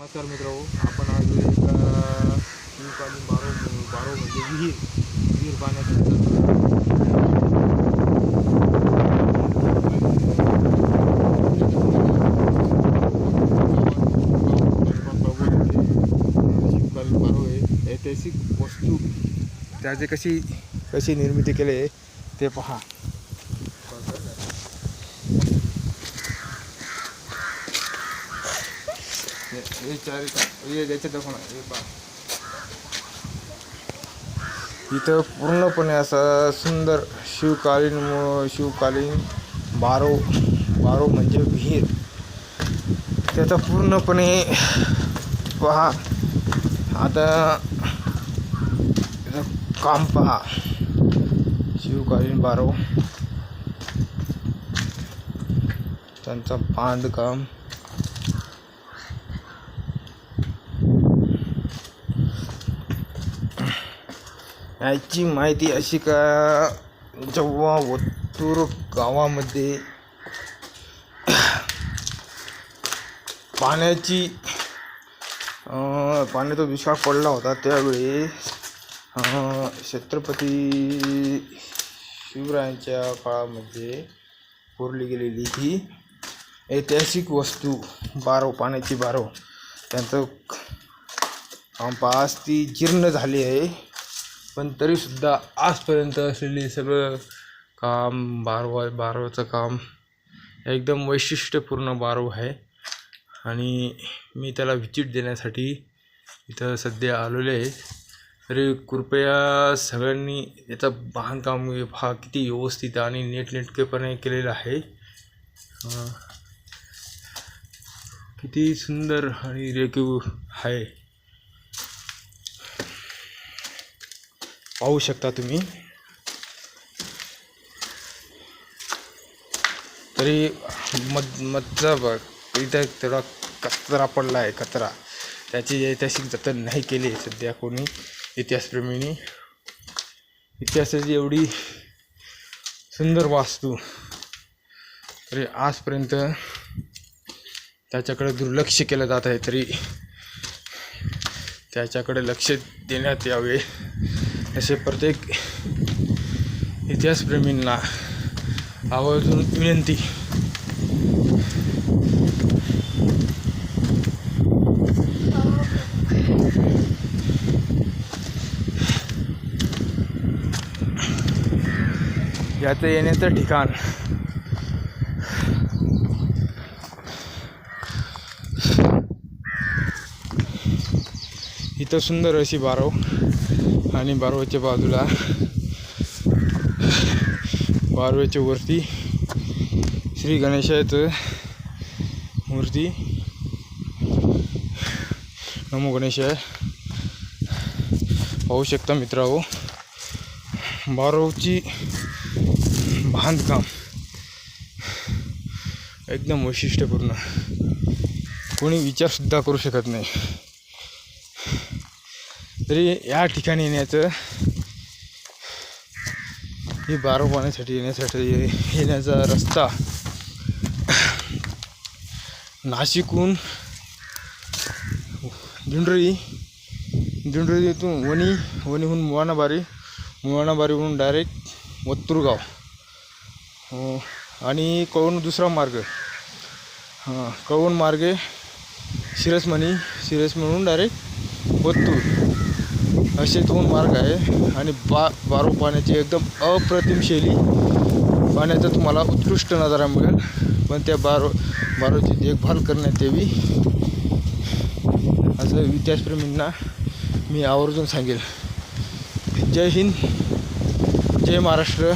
नमस्कार मित्र आपण आज एका पाणी बारो बारो म्हणजे विहीर विहीर पाण्यात आहे ऐतिहासिक वस्तू त्याचे कशी कशी निर्मिती केली आहे ते पहा. चार याच्यात दाखव हे पहा. इथं पूर्णपणे असं सुंदर शिवकालीन शिवकालीन बारो बारो म्हणजे विहीर. त्याचा पूर्णपणे पहा. आता काम पहा. शिवकालीन बारो. त्यांचं बांधकाम. याची माहिती अशी का जेव्हा वत्तूर गावामध्ये पाण्याची पाण्याचा दुष्काळ पडला होता त्यावेळी छत्रपती शिवरायांच्या काळामध्ये कोरली गेलेली ही ऐतिहासिक वस्तू बारव पाण्याची बारव त्यांचं पास ती जीर्ण झाली आहे. पण तरीसुद्धा आजपर्यंत असलेली सगळं काम बारवा बारवाचं काम एकदम वैशिष्ट्यपूर्ण बारव आहे. आणि मी त्याला व्हिजिट देण्यासाठी इथं सध्या आलेलो आहे. तरी कृपया सगळ्यांनी याचं बांधकाम हा किती व्यवस्थित आणि नीटनेटकेपणे केलेला आहे. किती सुंदर आणि रेखीव आहे. पाहू शकता तुम्ही. तरी मध मधचा बघ इथं थोडा कचरा पडला आहे कचरा. त्याची ऐतिहासिक जतन नाही केली सध्या कोणी इतिहासप्रेमींनी. इतिहासाची एवढी सुंदर वास्तू. तरी आजपर्यंत त्याच्याकडे दुर्लक्ष केलं जात आहे तरी त्याच्याकडे लक्ष देण्यात यावे. असे प्रत्येक इतिहासप्रेमींना आवर्जून विनंती याचं येण्याचं ठिकाण इथं सुंदर अशी बारव आणि बारवाच्या बाजूला बारवेच्या वरती श्री गणेशाचं मूर्ती. नमो गणेशाय. पाहू शकता मित्रांनो बारवची बांधकाम एकदम वैशिष्ट्यपूर्ण. कोणी विचारसुद्धा करू शकत नाही. तरी या ठिकाणी येण्याचं ही बारो पाण्यासाठी येण्यासाठी येण्याचा रस्ता नाशिकहून दिंडोरी दिंडोरीतून वणी वणीहून मुवाणाबारी मुवाणाबारीहून डायरेक्ट वत्तूरगाव. आणि कळवण दुसरा मार्ग. हां कळवण मार्गे शिरसमणी शिरसमणीहून डायरेक्ट वत्तूर. असे दोन मार्ग आहे. आणि बा बारो पाण्याची एकदम अप्रतिम शैली. पाण्याचा तुम्हाला उत्कृष्ट नजारा मिळेल. पण त्या बारो बारोची देखभाल करण्यात यावी असं इतिहासप्रेमींना मी आवर्जून सांगेल. जय हिंद. जय महाराष्ट्र.